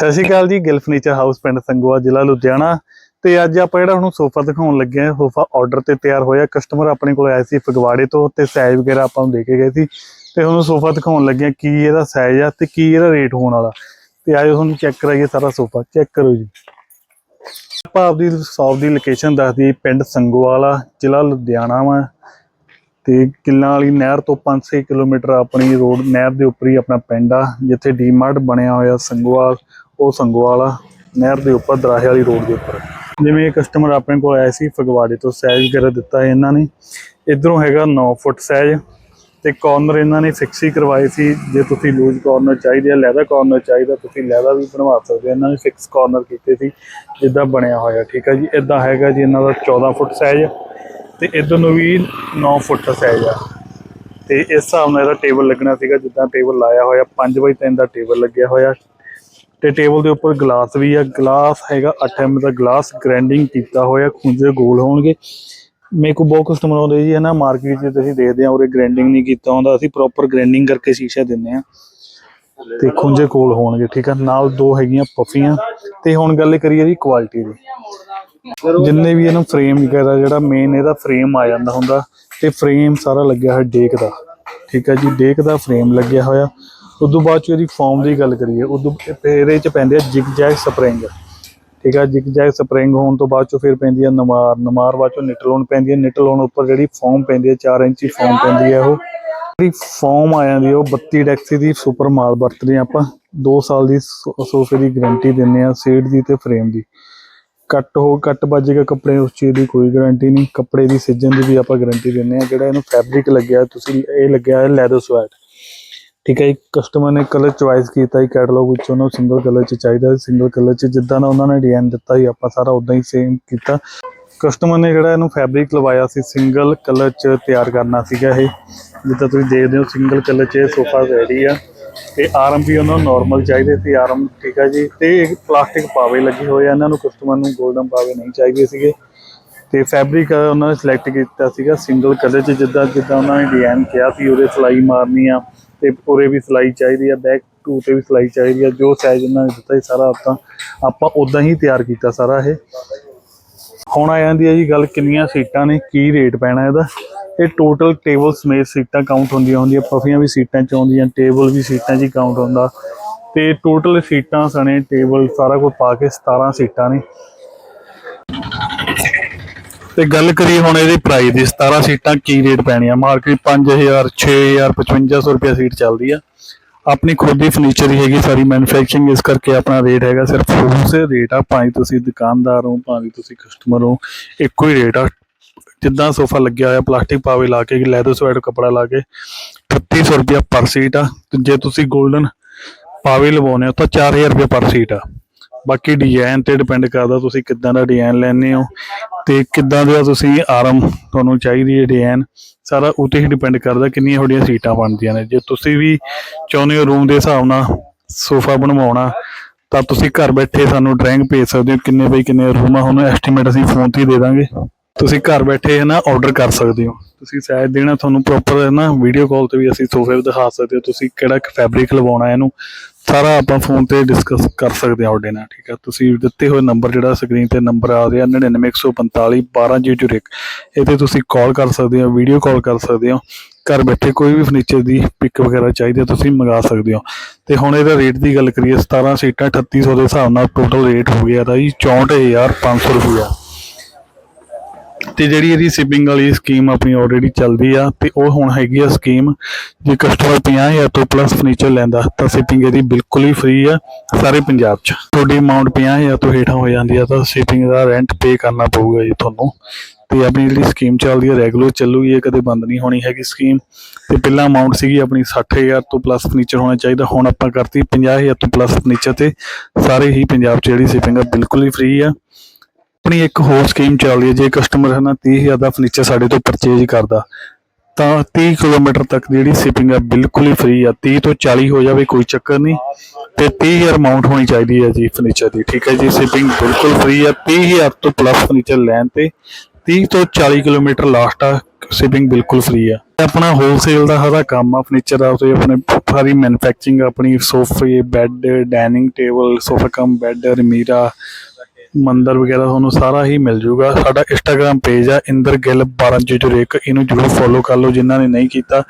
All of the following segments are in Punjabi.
ਸਤਿ ਸ਼੍ਰੀ ਅਕਾਲ ਜੀ ਗਿਲ ਫਰਨੀਚਰ ਹਾਊਸ ਪਿੰਡ ਸੰਗੋਆ ਜ਼ਿਲ੍ਹਾ ਲੁਧਿਆਣਾ। ਤੇ ਅੱਜ ਆਪਾਂ ਜਿਹੜਾ ਹੁਣ ਸੋਫਾ ਦਿਖਾਉਣ ਲੱਗੇ ਆ ਸੋਫਾ ਆਰਡਰ ਤੇ ਤਿਆਰ ਹੋਇਆ। ਕਸਟਮਰ ਆਪਣੇ ਕੋਲ ਆਇਆ ਸੀ ਫਗਵਾੜੇ ਤੋਂ ਤੇ ਸਾਈਜ਼ ਵਗੈਰਾ ਆਪਾਂ ਨੂੰ ਦੇ ਕੇ ਗਏ ਸੀ। ਤੇ ਹੁਣ ਸੋਫਾ ਦਿਖਾਉਣ ਲੱਗੇ ਆ ਕੀ ਇਹਦਾ ਸਾਈਜ਼ ਆ ਤੇ ਕੀ ਇਹਦਾ ਰੇਟ ਹੋਣ ਵਾਲਾ। ਤੇ ਆਜੋ ਤੁਹਾਨੂੰ ਚੈੱਕ ਕਰਾਈਏ ਸਾਰਾ ਸੋਫਾ। ਚੈੱਕ ਕਰੋ ਜੀ। ਆਪਾਂ ਆਪਦੀ ਸ਼ਾਪ ਦੀ ਲੋਕੇਸ਼ਨ ਦੱਸਦੀ ਦਈਏ, ਪਿੰਡ ਸੰਗੋਵਾਲਾ, ਜ਼ਿਲ੍ਹਾ ਲੁਧਿਆਣਾ ਵਾ। ਤੇ ਕਿੱਲਾਂ ਵਾਲੀ ਨਹਿਰ ਤੋਂ 5-6 ਕਿਲੋਮੀਟਰ ਆਪਣੀ ਰੋਡ ਨਹਿਰ ਦੇ ਉੱਪਰ ਹੀ ਆਪਣਾ ਪਿੰਡ ਆ, ਜਿੱਥੇ ਡੀਮਾਰਟ ਬਣਿਆ ਹੋਇਆ ਸੰਗੋਵਾਲ। ਉਹ ਸੰਗੋਵਾਲਾ ਨਹਿਰ ਦੇ ਉੱਪਰ ਦਰਾਹੇ ਵਾਲੀ ਰੋਡ ਦੇ ਉੱਪਰ। ਜਿਵੇਂ ਕਸਟਮਰ ਆਪਣੇ ਕੋਲ ਆਇਆ ਸੀ, ਫਗਵਾੜੇ ਤੋਂ ਸਾਈਜ਼ ਵਗੈਰਾ ਦਿੱਤਾ ਇਹਨਾਂ ਨੇ। ਇਧਰੋਂ ਹੈਗਾ 9 ਫੁੱਟ ਸਾਈਜ਼ ਤੇ ਕਾਰਨਰ ਇਹਨਾਂ ਨੇ ਫਿਕਸ ਹੀ ਕਰਵਾਏ ਸੀ। ਜੇ ਤੁਸੀਂ ਲੂਜ਼ ਕਾਰਨਰ ਚਾਹੀਦੇ ਆ ਲੈਦਾ ਕਾਰਨਰ ਚਾਹੀਦਾ, ਤੁਸੀਂ ਲੈਦਰ ਵੀ ਬਣਵਾ ਸਕਦੇ ਹੋ ਇਹਨਾਂ ਨੇ ਫਿਕਸ ਕਾਰਨਰ ਕੀਤੇ ਸੀ, ਜਿੱਦਾਂ ਬਣਿਆ ਹੋਇਆ, ਠੀਕ ਹੈ ਜੀ? ਇਦਾਂ ਹੈਗਾ ਜੀ ਇਹਨਾਂ ਦਾ 14 ਫੁੱਟ ਸਾਈਜ਼ ਤੇ ਇਧਰ ਨੂੰ ਵੀ 9 ਫੁੱਟ ਸਾਈਜ਼ ਆ। ਤੇ ਇਸ ਹਿਸਾਬ ਨਾਲ ਇਹਦਾ ਟੇਬਲ ਲੱਗਣਾ ਸੀਗਾ, ਜਿੱਦਾਂ ਟੇਬਲ ਲਾਇਆ ਹੋਇਆ 5 ਬਾਈ 3 ਦਾ ਟੇਬਲ ਲੱਗਿਆ ਹੋਇਆ। ਤੇ ਟੇਬਲ ਦੇ ਉੱਪਰ ਗਲਾਸ ਵੀ ਆ। ਗਲਾਸ ਹੈਗਾ 8 ਦਾ ਗਲਾਸ ਗ੍ਰੈਂਡਿੰਗ ਕੀਤਾ ਹੋਇਆ, ਖੁੰਝੇ ਗੋਲ ਹੋਣਗੇ। ਮੇਰੇ ਕੋਲ ਬਹੁਤ ਕਸਟਮਰ ਆਉਂਦੇ ਜੀ ਹੈ ਨਾ ਮਾਰਕੀਟ 'ਚ ਤੁਸੀਂ ਦੇਖਦੇ ਆ, ਉਰੇ ਗ੍ਰੈਂਡਿੰਗ ਨਹੀਂ ਕੀਤਾ ਹੁੰਦਾ, ਅਸੀਂ ਪ੍ਰੋਪਰ ਗ੍ਰੈਂਡਿੰਗ ਕਰਕੇ ਸ਼ੀਸ਼ਾ ਦਿੰਦੇ ਆ। ਤੇ ਖੁੰਝੇ ਕੋਲ ਹੋਣਗੇ, ਠੀਕ ਆ? ਨਾਲ ਦੋ ਹੈਗੀਆਂ ਪਫੀਆਂ। ਤੇ ਹੁਣ ਗੱਲ ਕਰੀਏ ਜੀ ਕੁਆਲਿਟੀ ਦੀ। ਜਿੰਨੇ ਵੀ ਇਹਨੂੰ ਫਰੇਮ ਵਗੈਰਾ, ਜਿਹੜਾ ਮੇਨ ਇਹਦਾ ਫਰੇਮ ਆ ਜਾਂਦਾ ਹੁੰਦਾ, ਤੇ ਫਰੇਮ ਸਾਰਾ ਲੱਗਿਆ ਹੋਇਆ ਡੇਕ ਦਾ। ਠੀਕ ਆ ਜੀ, ਡੇਕ ਦਾ ਫਰੇਮ ਲੱਗਿਆ ਹੋਇਆ। ਉਦੋਂ ਬਾਅਦ ਚ ਇਹਦੀ ਫਾਰਮ ਦੀ ਗੱਲ ਕਰੀਏ, ਉਦੋਂ ਫਿਰ ਇਹਦੇ ਚ ਪੈਂਦੇ ਆ ਜਿਗ ਜੈਗ ਸਪਰਿੰਗ ਠੀਕ ਹੈ ਜਿਗ ਜੈਗ ਸਪਰਿੰਗ ਹੋਣ ਤੋਂ ਬਾਅਦ ਚ ਫਿਰ ਪੈਂਦੀ ਆ ਨਮਾਰ। ਨਮਾਰ ਬਾਅਦ ਚ ਨਿਟਲੋਨ ਪੈਂਦੀ ਹੈ ਨਿਟਲੋਨ ਉੱਪਰ ਜਿਹੜੀ ਫਾਰਮ ਪੈਂਦੀ ਹੈ 4 ਇੰਚੀ ਫਾਰਮ ਪੈਂਦੀ ਹੈ ਉਹ। ਜਿਹੜੀ ਫਾਰਮ ਆ ਜਾਂਦੀ ਉਹ 32 ਡੈਕਸੀ ਦੀ ਸੁਪਰ ਮਾਲ ਵਰਤਦੇ ਹਾਂ ਆਪਾਂ। 2 ਸਾਲ ਦੀ ਸੋ- ਸੋਫੇ ਦੀ ਗਾਰੰਟੀ ਦਿੰਦੇ ਆ ਸੀਟ ਦੀ ਤੇ ਫਰੇਮ ਦੀ। ਕੱਟ ਹੋ ਕੱਟ ਵੱਜੇਗਾ ਕੱਪੜੇ, ਉਸ ਚੀਜ਼ ਦੀ ਕੋਈ ਗਾਰੰਟੀ ਨਹੀਂ। ਕੱਪੜੇ ਦੀ ਸਿੱਜਣ ਦੀ ਵੀ ਆਪਾਂ ਗਾਰੰਟੀ ਦਿੰਦੇ ਆ। ਜਿਹੜਾ ਇਹਨੂੰ ਫੈਬਰਿਕ ਲੱਗਿਆ, ਤੁਸੀਂ ਇਹ ਲੱਗਿਆ ਹੈ ਲੈਦਰ ਸਵੈਟ ਠੀਕ ਹੈ ਇੱਕ ਕਸਟਮਰ ਨੇ ਕਲਰ ਚੁਆਇਸ ਕੀਤਾ ਹੀ ਕੈਟਲੌਗ ਵਿੱਚ ਉਹਨੂੰ ਸਿੰਗਲ ਕਲਰ ਚ ਚਾਹੀਦਾ ਸਿੰਗਲ ਕਲਰ ਚ ਜਿੱਦਾਂ ਦਾ ਉਹਨਾਂ ਨੇ ਡਿਜ਼ਾਈਨ ਦਿੱਤਾ ਸੀ ਆਪਾਂ ਸਾਰਾ ਉਦਾਂ ਹੀ ਸੇਮ ਕੀਤਾ। ਕਸਟਮਰ ਨੇ ਜਿਹੜਾ ਇਹਨੂੰ ਫੈਬਰਿਕ ਲਵਾਇਆ ਸੀ ਸਿੰਗਲ ਕਲਰ ਚ ਤਿਆਰ ਕਰਨਾ ਸੀਗਾ ਇਹ। ਜਿੱਦਾਂ ਤੁਸੀਂ ਦੇਖਦੇ ਹੋ ਸਿੰਗਲ ਕਲਰ ਚ ਇਹ ਸੋਫਾ ਰੈਡੀ ਆ। ਤੇ ਆਰਮ ਵੀ ਉਹਨਾਂ ਨੂੰ ਨਾਰਮਲ ਚਾਹੀਦੇ ਸੀ ਆਰਮ ਠੀਕ ਹੈ ਜੀ। ਤੇ ਪਲਾਸਟਿਕ ਪਾਵੇ ਲੱਗੇ ਹੋਏ ਆ, ਇਹਨਾਂ ਨੂੰ ਕਸਟਮਰ ਨੂੰ 골ਡਨ ਪਾਵੇ ਨਹੀਂ ਚਾਹੀਦੇ ਸੀਗੇ। ਤੇ ਫੈਬਰਿਕ ਉਹਨਾਂ ਨੇ ਸਿਲੈਕਟ ਕੀਤਾ ਸੀਗਾ ਸਿੰਗਲ ਕਲਰ ਚ ਜਿੱਦਾਂ ਜਿੱਦਾਂ ਉਹਨਾਂ ਨੇ ਡਿਜ਼ਾਈਨ ਕਿਹਾ ਸੀ, ਉਹਦੇ ਸਿਲਾਈ ਮਾਰਨੀ ਆ। ਤੇ ਪੂਰੇ ਵੀ ਸਿਲਾਈ ਚਾਹੀਦੀ ਆ, ਬੈਕ ਟੂ ਤੇ ਵੀ ਸਿਲਾਈ ਚਾਹੀਦੀ ਆ, ਜੋ ਸਾਈਜ਼ ਉਹਨਾਂ ਨੇ ਦਿੱਤਾ ਸੀ ਸਾਰਾ ਆਪਾਂ ਆਪਾਂ ਉਦਾਂ ਹੀ ਤਿਆਰ ਕੀਤਾ ਸਾਰਾ ਇਹ। ਹੁਣ ਆ ਜਾਂਦੀ ਹੈ ਜੀ ਗੱਲ ਕਿੰਨੀਆਂ ਸੀਟਾਂ ਨੇ, ਕੀ ਰੇਟ ਪੈਣਾ ਇਹਦਾ। ਇਹ ਟੋਟਲ ਟੇਬਲ ਸਮੇਤ ਸੀਟਾਂ ਕਾਊਂਟ ਹੁੰਦੀਆਂ ਹੁੰਦੀਆਂ, ਪਫੀਆਂ ਵੀ ਸੀਟਾਂ ਚ ਆਉਂਦੀਆਂ ਟੇਬਲ ਵੀ ਸੀਟਾਂ 'ਚ ਹੀ ਕਾਊਂਟ ਹੁੰਦਾ। ਤੇ ਟੋਟਲ ਸੀਟਾਂ ਸਣੇ ਟੇਬਲ ਸਾਰਾ ਕੁਝ ਪਾ ਕੇ 17 ਸੀਟਾਂ ਨੇ। ਤੇ ਗੱਲ ਕਰੀਏ ਹੁਣ ਇਹਦੀ ਪ੍ਰਾਈਸ ਦੀ 17 ਸੀਟਾਂ ਕੀ ਰੇਟ ਪੈਣੀਆਂ? ਮਾਰਕੀਟ 5000 6000 5500 ਰੁਪਏ ਸੀਟ ਚੱਲਦੀ ਆ। ਆਪਣੀ ਖੁਦ ਦੀ ਫਰਨੀਚਰ ਦੀ ਹੈਗੀ ਸਾਰੀ ਮੈਨੂਫੈਕਚਰਿੰਗ ਇਸ ਕਰਕੇ ਆਪਣਾ ਰੇਟ ਹੈਗਾ ਸਿਰਫ ਹੋਲਸੇਲ ਰੇਟ ਆ। ਭਾਵੇਂ ਤੁਸੀਂ ਦੁਕਾਨਦਾਰ ਹੋ, ਭਾਵੇਂ ਤੁਸੀਂ ਕਸਟਮਰ ਹੋ, ਇੱਕੋ ਹੀ ਰੇਟ ਆ। ਜਿੱਦਾਂ ਸੋਫਾ ਲੱਗਿਆ ਹੋਇਆ ਪਲਾਸਟਿਕ ਪਾਵੇ ਲਾ ਕੇ ਲੈਦਰ ਸਵੈਟ ਕੱਪੜਾ ਲਾ ਕੇ 3800 ਰੁਪਏ ਪਰ ਸੀਟ ਆ। ਤੇ ਜੇ ਤੁਸੀਂ 골ਡਨ ਪਾਵੇ ਲਵਾਉਣੇ ਹੋ, ਤਾਂ 4000 ਰੁਪਏ ਪਰ ਸੀਟ ਆ। ਬਾਕੀ ਡਿਜ਼ਾਈਨ ਤੇ ਡਿਪੈਂਡ ਕਰਦਾ ਤੁਸੀਂ ਕਿੱਦਾਂ ਦਾ ਡਿਜ਼ਾਈਨ ਲੈਣੇ ਹੋ। ਤੇ ਕਿੱਦਾਂ ਦਾ ਤੁਸੀਂ ਆਰਮ ਤੁਹਾਨੂੰ ਚਾਹੀਦੀ ਹੈ ਡਿਜ਼ਾਈਨ ਸਾਰਾ ਉਹ ਹੀ ਡਿਪੈਂਡ ਕਰਦਾ ਕਿੰਨੀਆਂ ਤੁਹਾਡੀਆਂ ਸੀਟਾਂ ਬਣਦੀਆਂ ਨੇ। ਜੇ ਤੁਸੀਂ ਵੀ ਚਾਹੁੰਦੇ ਹੋ ਰੂਮ ਦੇ ਹਿਸਾਬ ਨਾਲ ਸੋਫਾ ਬਣਵਾਉਣਾ, ਤਾਂ ਤੁਸੀਂ ਘਰ ਬੈਠੇ ਸਾਨੂੰ ਡਰਾਇੰਗ ਭੇਜ ਸਕਦੇ ਹੋ, ਕਿੰਨੇ ਬਈ ਕਿੰਨੇ ਰੂਮ ਆ ਹੁਣ ਐਸਟੀਮੇਟ ਅਸੀਂ ਫੋਨ ਤੇ ਹੀ ਦੇ ਦਾਂਗੇ। ਤੁਸੀਂ ਘਰ ਬੈਠੇ ਹੈ ਨਾ ਆਰਡਰ ਕਰ ਸਕਦੇ ਹੋ। ਤੁਸੀਂ ਸਾਇਦ ਦੇਣਾ ਤੁਹਾਨੂੰ ਪ੍ਰੋਪਰ ਹੈ ਨਾ ਵੀਡੀਓ ਕਾਲ ਤੇ ਵੀ ਅਸੀਂ ਸੋਫੇ ਦਿਖਾ ਸਕਦੇ ਹੋ, ਤੁਸੀਂ ਕਿਹੜਾ ਫੈਬਰਿਕ ਲਵਾਉਣਾ ਇਹਨੂੰ। ਸਾਰਾ ਆਪਾਂ ਫੋਨ ਤੇ ਡਿਸਕਸ ਕਰ ਸਕਦੇ ਹਾਂ ਤੁਹਾਡੇ ਨਾਲ, ਠੀਕ ਆ? ਤੁਸੀਂ ਦਿੱਤੇ ਹੋਏ ਨੰਬਰ ਜਿਹੜਾ ਸਕਰੀਨ ਤੇ ਨੰਬਰ ਆ ਰਿਹਾ 99145 12001 ਇਹ ਤੇ ਤੁਸੀਂ ਕਾਲ ਕਰ ਸਕਦੇ ਹੋ ਵੀਡੀਓ ਕਾਲ ਕਰ ਸਕਦੇ ਹੋ। ਘਰ ਬੈਠੇ ਕੋਈ ਵੀ ਫਰਨੀਚਰ ਦੀ ਪਿਕ ਵਗੈਰਾ ਚਾਹੀਦੀ ਹੈ, ਤੁਸੀਂ ਮੰਗਾ ਸਕਦੇ ਹੋ। ਤੇ ਹੁਣ ਇਹਦਾ ਰੇਟ ਦੀ ਗੱਲ ਕਰੀਏ 17 ਸੀਟਾਂ 3800 ਦੇ ਹਿਸਾਬ ਨਾਲ ਟੋਟਲ ਰੇਟ ਹੋ ਗਿਆ ਦਾ ਜੀ 64500 ਰੁਪਇਆ ਤੇ ਜਿਹੜੀ ਇਹਦੀ ਸ਼ਿਪਿੰਗ ਵਾਲੀ ਸਕੀਮ ਆਪਣੀ ਆਲਰੇਡੀ ਚੱਲਦੀ ਆ, ਤੇ ਉਹ ਹੁਣ ਹੈਗੀ ਆ ਸਕੀਮ ਜੇ ਕਸਟਮਰ 50000 ਤੋਂ ਪਲੱਸ ਫਰਨੀਚਰ ਲੈਂਦਾ, ਤਾਂ ਸ਼ਿਪਿੰਗ ਇਹਦੀ ਬਿਲਕੁਲ ਹੀ ਫ੍ਰੀ ਆ ਸਾਰੇ ਪੰਜਾਬ 'ਚ। ਤੁਹਾਡੀ ਅਮਾਉਂਟ 50000 ਤੋਂ ਹੇਠਾਂ ਹੋ ਜਾਂਦੀ ਆ, ਤਾਂ ਸ਼ਿਪਿੰਗ ਦਾ ਰੈਂਟ ਪੇ ਕਰਨਾ ਪਊਗਾ ਜੀ ਤੁਹਾਨੂੰ। ਤੇ ਆਪਣੀ ਜਿਹੜੀ ਸਕੀਮ ਚੱਲਦੀ ਹੈ ਰੈਗੂਲਰ ਚੱਲੂਗੀ, ਇਹ ਕਦੇ ਬੰਦ ਨਹੀਂ ਹੋਣੀ ਹੈਗੀ ਸਕੀਮ ਤੇ ਪਹਿਲਾਂ ਅਮਾਉਂਟ ਸੀਗੀ ਆਪਣੀ 60000 ਤੋਂ ਪਲੱਸ ਫਰਨੀਚਰ ਹੋਣਾ ਚਾਹੀਦਾ, ਹੁਣ ਆਪਾਂ ਕਰਤੀ 50000 ਤੋਂ ਪਲੱਸ ਫਰਨੀਚਰ ਤੇ ਸਾਰੇ ਹੀ ਪੰਜਾਬ 'ਚ ਜਿਹੜੀ ਸ਼ਿਪਿੰਗ ਆ, ਬਿਲਕੁਲ ਹੀ ਫ੍ਰੀ ਆ। ਆਪਣੀ ਇੱਕ ਹੋਰ ਸਕੀਮ ਚੱਲਦੀ ਹੈ, ਜੇ ਕਸਟਮਰ ਹੈ 30000 ਦਾ ਫਰਨੀਚਰ ਸਾਡੇ ਤੋਂ ਪਰਚੇਜ ਕਰਦਾ, ਤਾਂ 30 ਕਿਲੋਮੀਟਰ ਤੱਕ ਜਿਹੜੀ ਸ਼ਿਪਿੰਗ ਆ ਬਿਲਕੁਲ ਹੀ ਫ੍ਰੀ ਆ। 30 ਤੋਂ 40 ਹੋ ਜਾਵੇ, ਕੋਈ ਚੱਕਰ ਨਹੀਂ। ਤੇ 30000 ਅਮਾਉਂਟ ਹੋਣੀ ਚਾਹੀਦੀ ਹੈ ਜੀ ਫਰਨੀਚਰ ਦੀ, ਠੀਕ ਹੈ ਜੀ? ਸ਼ਿਪਿੰਗ ਬਿਲਕੁਲ ਫ੍ਰੀ ਆ। 30000 ਤੋਂ ਪਲੱਸ ਫਰਨੀਚਰ ਲੈਣ ਤੇ 30 ਤੋਂ 40 ਕਿਲੋਮੀਟਰ ਲਾਸਟ ਆ ਸ਼ਿਪਿੰਗ ਬਿਲਕੁਲ ਫ੍ਰੀ ਆ। ਤੇ ਆਪਣਾ ਹੋਲਸੇਲ ਦਾ ਸਾਰਾ ਕੰਮ ਆ ਫਰਨੀਚਰ ਦਾ ਤੇ ਆਪਣੇ ਸਾਰੀ ਮੈਨੂਫੈਕਚਰਿੰਗ ਆਪਣੀ ਸੋਫੇ bed dining table sofa cum bed ਰਮੀਰਾ ਮੰਦਰ ਵਗੈਰਾ ਤੁਹਾਨੂੰ ਸਾਰਾ ਹੀ ਮਿਲ ਜੂਗਾ। ਸਾਡਾ ਇੰਸਟਾਗ੍ਰam ਪੇਜ ਆ, ਇੰਦਰ ਗਿੱਲ 1201 ਇਹਨੂੰ ਜਰੂਰ ਫੋਲੋ ਕਰ ਲਓ, ਜਿਨ੍ਹਾਂ ਨੇ ਨਹੀਂ ਕੀਤਾ।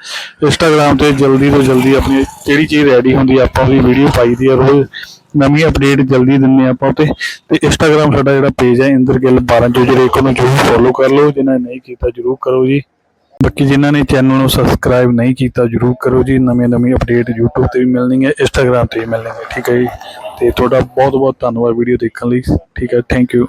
ਇੰਸਟਾਗ੍ਰam ਤੇ ਜਲਦੀ ਤੋਂ ਜਲਦੀ ਆਪਣੀ ਜਿਹੜੀ ਚੀਜ਼ ਰੈਡੀ ਹੁੰਦੀ ਆ, ਆਪਾਂ ਉਹਦੀ ਵੀਡੀਓ ਪਾਈ ਦੀ ਆ ਰੋਜ਼। ਨਵੀਂ ਅਪਡੇਟ ਜਲਦੀ ਦਿੰਨੇ ਆਪਾਂ ਉਤੇ। ਤੇ ਇੰਸਟਾਗ੍ਰam ਸਾਡਾ ਜਿਹੜਾ ਪੇਜ ਹੈ ਇੰਦਰ ਗਿੱਲ 1201 ਨੂੰ ਜਰੂਰ ਫੋਲੋ ਕਰ ਲਓ, ਜਿਨ੍ਹਾਂ ਨੇ ਨਹੀਂ ਕੀਤਾ ਜਰੂਰ ਕਰੋ ਜੀ। ਬਾਕੀ ਜਿਨ੍ਹਾਂ ਨੇ ਚੈਨਲ ਨੂੰ ਸਬਸਕ੍ਰਾਈਬ ਨਹੀਂ ਕੀਤਾ, ਜਰੂਰ ਕਰੋ ਜੀ। ਨਵੇਂ ਨਵੀਂ ਅਪਡੇਟ YouTube ਤੇ ਵੀ ਮਿਲਣੀ ਹੈ Instagram ਤੇ ਵੀ ਮਿਲਣੀ ਹੈ ਠੀਕ ਹੈ ਜੀ। ਤੇ ਤੁਹਾਡਾ ਬਹੁਤ ਬਹੁਤ ਧੰਨਵਾਦ ਵੀਡੀਓ ਦੇਖਣ ਲਈ। ਠੀਕ ਹੈ ਥੈਂਕ ਯੂ